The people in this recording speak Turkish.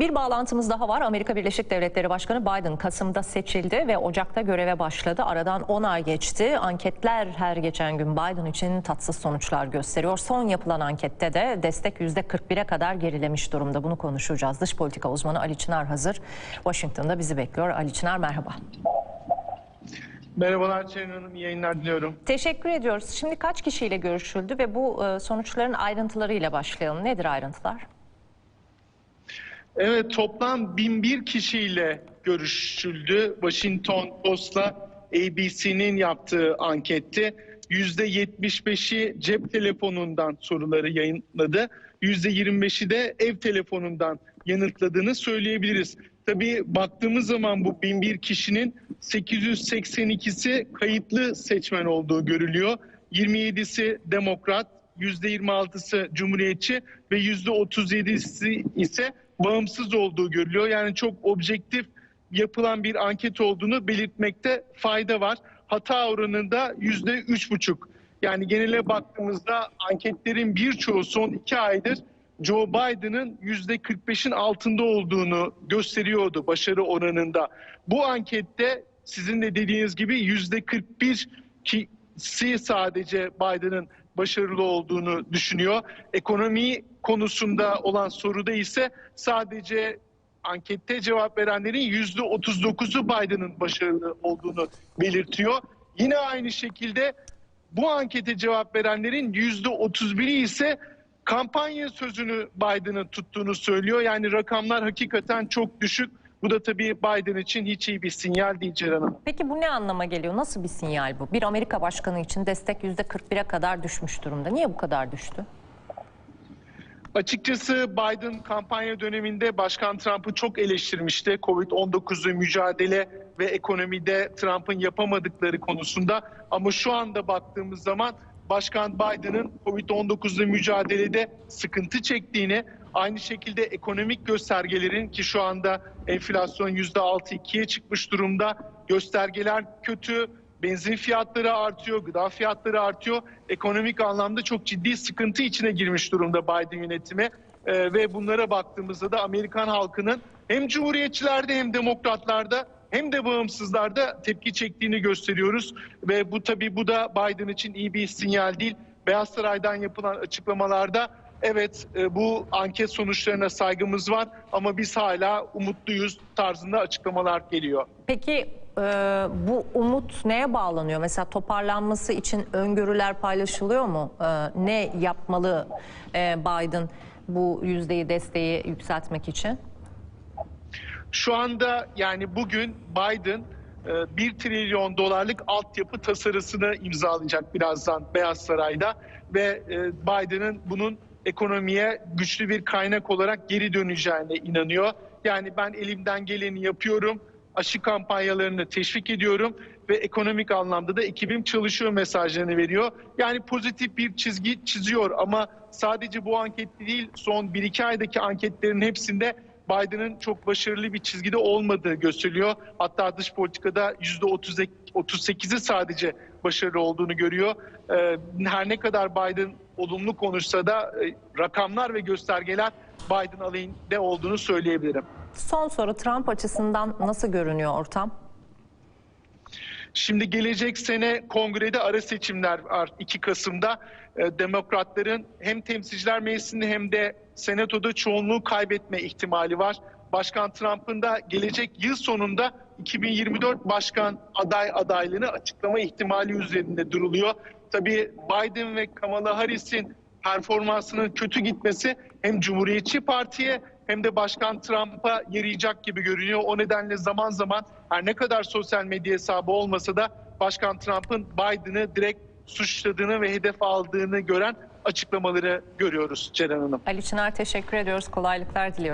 Bir bağlantımız daha var. Amerika Birleşik Devletleri Başkanı Biden Kasım'da seçildi ve Ocak'ta göreve başladı. Aradan 10 ay geçti. Anketler her geçen gün Biden için tatsız sonuçlar gösteriyor. Son yapılan ankette de destek %41'e kadar gerilemiş durumda. Bunu konuşacağız. Dış politika uzmanı Ali Çınar hazır. Washington'da bizi bekliyor. Ali Çınar merhaba. Merhabalar Çeren Hanım, iyi yayınlar diliyorum. Teşekkür ediyoruz. Şimdi kaç kişiyle görüşüldü ve bu e, sonuçların ayrıntılarıyla başlayalım. Nedir ayrıntılar? Evet, toplam 1001 kişiyle görüşüldü. Washington Post'la ABC'nin yaptığı ankette %75'i cep telefonundan soruları yayınladı. %25'i de ev telefonundan yanıtladığını söyleyebiliriz. Tabii baktığımız zaman bu 1001 kişinin 882'si kayıtlı seçmen olduğu görülüyor. 27'si demokrat, %26'sı cumhuriyetçi ve %37'si ise bağımsız olduğu görülüyor. Yani çok objektif yapılan bir anket olduğunu belirtmekte fayda var. Hata oranında %3,5. Yani genele baktığımızda anketlerin birçoğu son iki aydır Joe Biden'ın %45'in altında olduğunu gösteriyordu başarı oranında. Bu ankette sizin de dediğiniz gibi %41 kişi sadece Biden'ın başarılı olduğunu düşünüyor. Ekonomi konusunda olan soruda ise sadece ankette cevap verenlerin %39'u Biden'ın başarılı olduğunu belirtiyor. Yine aynı şekilde bu ankete cevap verenlerin %31'i ise kampanya sözünü Biden'ın tuttuğunu söylüyor. Yani rakamlar hakikaten çok düşük. Bu da tabii Biden için hiç iyi bir sinyal değil Ceren Hanım. Peki bu ne anlama geliyor? Nasıl bir sinyal bu? Bir Amerika başkanı için destek %41'e kadar düşmüş durumda. Niye bu kadar düştü? Açıkçası Biden kampanya döneminde Başkan Trump'ı çok eleştirmişti. Covid-19'u mücadele ve ekonomide Trump'ın yapamadıkları konusunda. Ama şu anda baktığımız zaman Başkan Biden'ın Covid-19'la mücadelede sıkıntı çektiğini, aynı şekilde ekonomik göstergelerin ki şu anda enflasyon %6-2'ye çıkmış durumda. Göstergeler kötü, benzin fiyatları artıyor, gıda fiyatları artıyor. Ekonomik anlamda çok ciddi sıkıntı içine girmiş durumda Biden yönetimi. Ee, ve bunlara baktığımızda da Amerikan halkının hem cumhuriyetçilerde hem demokratlarda hem de bağımsızlarda tepki çektiğini gösteriyoruz. Ve bu tabii bu da Biden için iyi bir sinyal değil. Beyaz Saray'dan yapılan açıklamalarda evet e, bu anket sonuçlarına saygımız var ama biz hala umutluyuz tarzında açıklamalar geliyor. Peki e, bu umut neye bağlanıyor? Mesela toparlanması için öngörüler paylaşılıyor mu? E, ne yapmalı e, Biden bu yüzdeyi desteği yükseltmek için? Şu anda yani bugün Biden 1 trilyon dolarlık altyapı tasarısını imzalayacak birazdan Beyaz Saray'da ve Biden'ın bunun ekonomiye güçlü bir kaynak olarak geri döneceğine inanıyor. Yani ben elimden geleni yapıyorum, aşı kampanyalarını teşvik ediyorum ve ekonomik anlamda da ekibim çalışıyor mesajlarını veriyor. Yani pozitif bir çizgi çiziyor ama sadece bu anket değil son 1-2 aydaki anketlerin hepsinde Biden'ın çok başarılı bir çizgide olmadığı gösteriliyor. Hatta dış politikada %38'i sadece başarılı olduğunu görüyor. Ee, her ne kadar Biden olumlu konuşsa da e, rakamlar ve göstergeler Biden aleyhinde olduğunu söyleyebilirim. Son soru Trump açısından nasıl görünüyor ortam? Şimdi gelecek sene kongrede ara seçimler var 2 Kasım'da. E, demokratların hem temsilciler meclisinde hem de senatoda çoğunluğu kaybetme ihtimali var. Başkan Trump'ın da gelecek yıl sonunda 2024 başkan aday adaylığını açıklama ihtimali üzerinde duruluyor. Tabii Biden ve Kamala Harris'in performansının kötü gitmesi hem Cumhuriyetçi Parti'ye hem de Başkan Trump'a yarayacak gibi görünüyor. O nedenle zaman zaman her ne kadar sosyal medya hesabı olmasa da Başkan Trump'ın Biden'ı direkt suçladığını ve hedef aldığını gören açıklamaları görüyoruz Ceren Hanım. Ali Çınar teşekkür ediyoruz. Kolaylıklar diliyoruz.